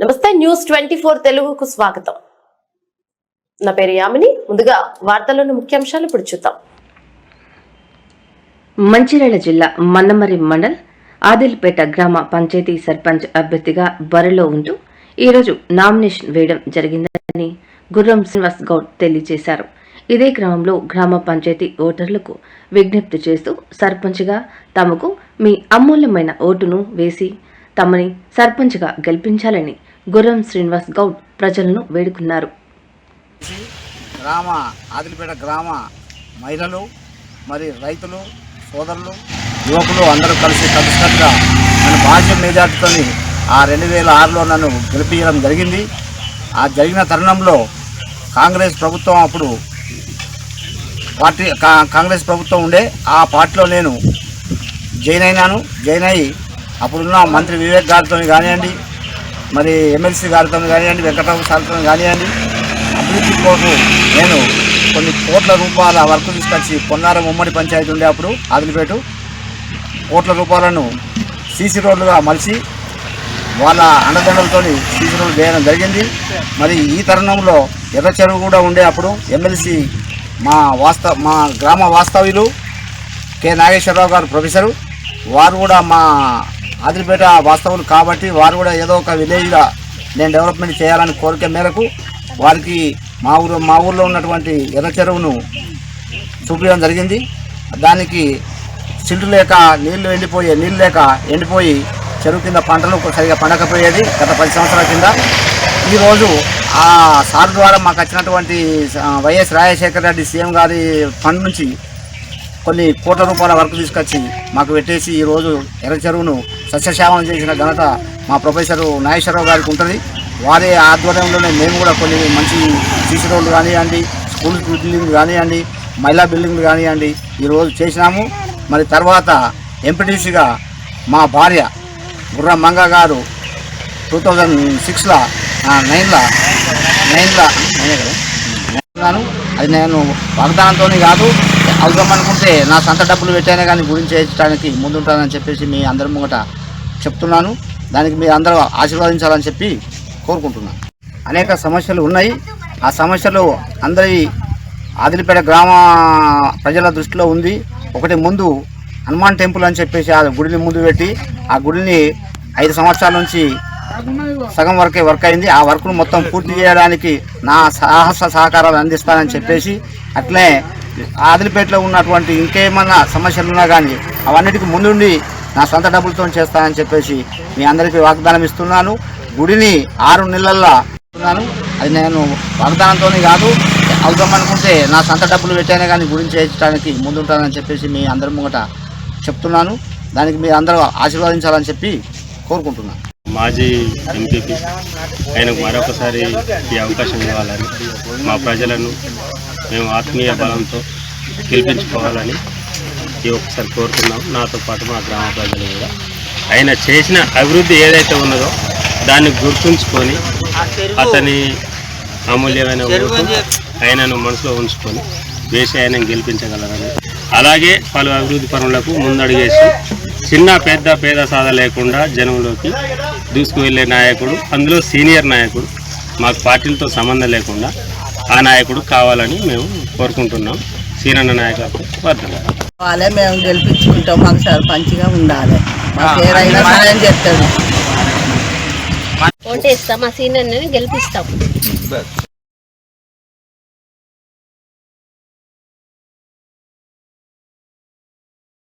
నమస్తే news twenty four తెలుగుకు స్వాగతం. నా పేరు యామిని. ముందుగా వార్తల్లోని ముఖ్యాంశాలు ఇప్పుడు చూద్దాం. మంచిర్యాల జిల్లా మన్నమరి మండల్ ఆదిల్పేట గ్రామ పంచాయతీ సర్పంచ్ అభ్యర్థిగా బరిలో ఉంటూ ఈరోజు నామినేషన్ వేయడం జరిగిందని గుర్రం శ్రీనివాస్ గౌడ్ తెలియజేశారు. ఇదే క్రమంలో గ్రామ పంచాయతీ ఓటర్లకు విజ్ఞప్తి చేస్తూ సర్పంచ్గా తమకు మీ అమూల్యమైన ఓటును వేసి తమని సర్పంచ్గా గెలిపించాలని గుర్రం శ్రీనివాస్ గౌడ్ ప్రజలను వేడుకున్నారు. గ్రామ ఆదిలిపేట గ్రామ మహిళలు మరి రైతులు సోదరులు యువకులు అందరూ కలిసి కలిసికట్టుగా నన్ను భాష మెజార్టీతో ఆ రెండు వేల ఆరులో నన్ను గెలిపించడం జరిగింది. ఆ జరిగిన తరుణంలో కాంగ్రెస్ ప్రభుత్వం అప్పుడు పార్టీ కా- కాంగ్రెస్ ప్రభుత్వం ఉండే ఆ పార్టీలో నేను జైన్ అయినాను. జైన్ అయ్యి అప్పుడున్న మంత్రి వివేక్ గారితో కానివ్వండి మరి ఎమ్మెల్సీ గారితో కానివ్వండి వెంకటరావు సార్తో కానివ్వండి అభివృద్ధి కోసం నేను కొన్ని కోట్ల రూపాయల వర్క్ తీసుకొచ్చి పొన్నారం ఉమ్మడి పంచాయతీ ఉండే అప్పుడు ఆదిలిపేటు కోట్ల రూపాయలను సీసీ రోడ్లుగా మలిచి వాళ్ళ అండదండలతో సీసీ రోడ్లు వేయడం జరిగింది. మరి ఈ తరుణంలో ఎర్ర చెరువు కూడా ఉండే అప్పుడు ఎమ్మెల్సీ మా వాస్తవ మా గ్రామ వాస్తవ్యులు కె నాగేశ్వరరావు గారు ప్రొఫెసరు వారు కూడా మా ఆదిరిపేట వాస్తవులు కాబట్టి వారు కూడా ఏదో ఒక విలేజ్గా నేను డెవలప్మెంట్ చేయాలని కోరిక మేరకు వారికి మా ఊరు మా ఊర్లో ఉన్నటువంటి ఎర్ర చెరువును చూపించడం జరిగింది. దానికి సిల్ట్ లేక నీళ్ళు ఎండిపోయే నీళ్ళు లేక ఎండిపోయి చెరువు కింద పంటలు సరిగా పండకపోయేది గత పది సంవత్సరాల కింద. ఈరోజు ఆ సార్ ద్వారా మాకు వచ్చినటువంటి వైఎస్ రాజశేఖర రెడ్డి సీఎం గారి ఫండ్ నుంచి కొన్ని కోట్ల రూపాయల వర్క్ తీసుకొచ్చి మాకు పెట్టేసి ఈరోజు ఎర్ర చెరువును సస్యశ్యామం చేసిన ఘనత మా ప్రొఫెసర్ నాగేశ్వరరావు గారికి ఉంటుంది. వారి ఆధ్వర్యంలోనే మేము కూడా కొన్ని మంచి సీసీ రోడ్లు కానివ్వండి స్కూల్ బిల్డింగ్లు కానివ్వండి మహిళా బిల్డింగ్లు కానివ్వండి ఈరోజు చేసినాము. మరి తర్వాత ఎంపీటీసీగా మా భార్య గుర్ర మంగ గారు టూ థౌజండ్ సిక్స్లో నైన్లో నైన్లో నైనే అది నేను వాగ్దానంతో కాదు అవసరం అనుకుంటే నా సొంత డబ్బులు పెట్టానే కానీ గురించి చేయించడానికి ముందుంటానని చెప్పేసి మీ అందరి ముంగట చెప్తున్నాను. దానికి మీరు అందరూ ఆశీర్వదించాలని చెప్పి కోరుకుంటున్నాను అనేక సమస్యలు ఉన్నాయి. ఆ సమస్యలు అందరి ఆదిలిపేట గ్రామ ప్రజల దృష్టిలో ఉంది. ఒకటి ముందు హనుమాన్ టెంపుల్ అని చెప్పేసి ఆ గుడిని ముందు పెట్టి ఆ గుడిని ఐదు సంవత్సరాల నుంచి సగం వరకే వర్క్ అయింది. ఆ వర్క్ను మొత్తం పూర్తి చేయడానికి నా సాహస సహకారాలు అందిస్తానని చెప్పేసి అట్లే ఆదిలిపేటలో ఉన్నటువంటి ఇంకేమన్నా సమస్యలు ఉన్నా కానీ అవన్నిటికీ ముందుండి నా సొంత డబ్బులతో చేస్తానని చెప్పేసి మీ అందరికీ వాగ్దానం ఇస్తున్నాను. గుడిని ఆరు నెలల్లో ఇస్తున్నాను. అది నేను వాగ్దానంతోనే కాదు అవుదాం అనుకుంటే నా సొంత డబ్బులు పెట్టానే కానీ గుడిని చేయించడానికి ముందుంటానని చెప్పేసి మీ అందరి ముంగట చెప్తున్నాను. దానికి మీరు అందరూ ఆశీర్వదించాలని చెప్పి కోరుకుంటున్నాను. మాజీ ఎంపీపీ. ఆయనకు మరొకసారి ఈ అవకాశం ఇవ్వాలని మా ప్రజలను మేము ఆత్మీయ బలంతో గెలిపించుకోవాలని ఈ ఒక్కసారి కోరుతున్నాం. నాతో పాటు మా గ్రామ ప్రజలు కూడా. ఆయన చేసిన అభివృద్ధి ఏదైతే ఉన్నదో దాన్ని గుర్తుంచుకొని అతని అమూల్యమైన ఆయనను మనసులో ఉంచుకొని వేసి గెలిపించగలరని. అలాగే పలు అభివృద్ధి పనులకు ముందడుగేసి చిన్న పెద్ద పేద సాధ లేకుండా జనంలోకి దూసుకువెళ్ళే నాయకుడు అందులో సీనియర్ నాయకుడు మాకు పార్టీలతో సంబంధం లేకుండా ఆ నాయకుడు కావాలని మేము కోరుకుంటున్నాం. సీనన్న నాయకత్వం వర్ధన వాళ్ళే మేము గెలిపించుకుంటాం మాకు సర్పంచ్గా ఉండాలి. మాకు ఏదైనా సాయం చేస్తాడు ఓటేస్తాం మా సీనియర్ని గెలిపిస్తాం.